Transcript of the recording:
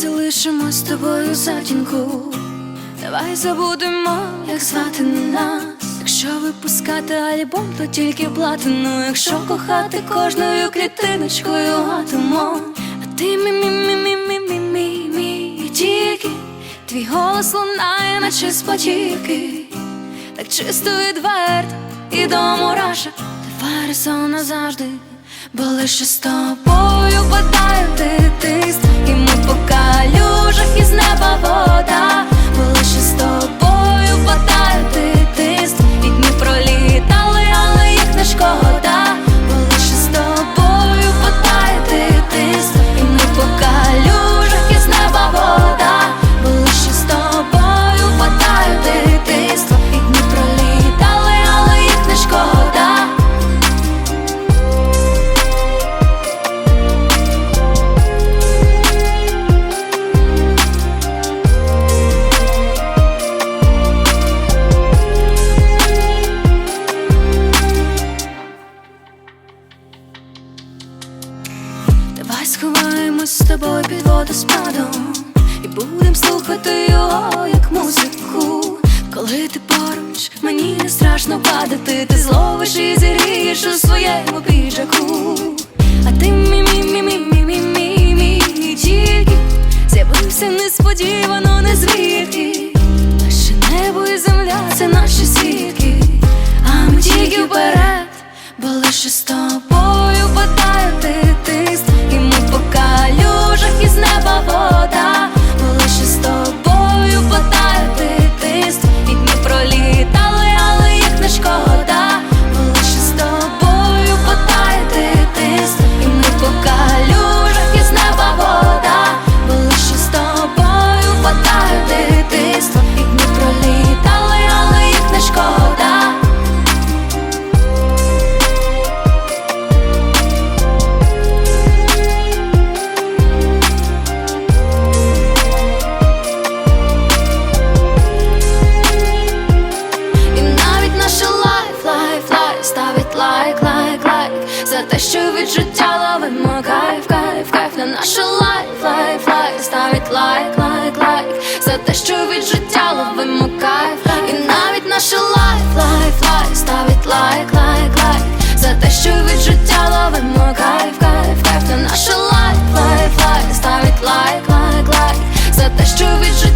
Залишимо з тобою затінку. Давай забудемо, як звати нас. Якщо випускати альбом, то тільки платину. Якщо кохати кожною клітиночкою атомом. А ти мі мі мі мі мі мі мі мі тільки твій голос лунає, наче з. Так чисто відверто і до мурашок Давай разом назавжди, бо лише з тобою падає дитинство Давай сховаємось з тобою під водоспадом І будем слухати його як музику. Коли ти поруч, мені не страшно падати. Ти зловиш і зірієш у своєму піджаку. А ти мі мі мі мі мі мі мі мі тільки З'явився несподівано, не звідки Лише небо і земля це наші свідки. А ми тільки вперед, бо лише з лайк, лайк, лайк. За те, що відчуття ловимо кайф, кайф, кайф на наша лайф, лайф, лайф. Ставить лайк, лайк, лайк. За те, що відчуття ловимо кайф, кайф. І навіть наша лайф, лайф, лайф. Ставить лайк, лайк, лайк За те, що відчуття ловимо кайф, кайф, кайф на наша лайф, лайф, лайф. Ставить лайк, лайк, лайк За те, що відчуття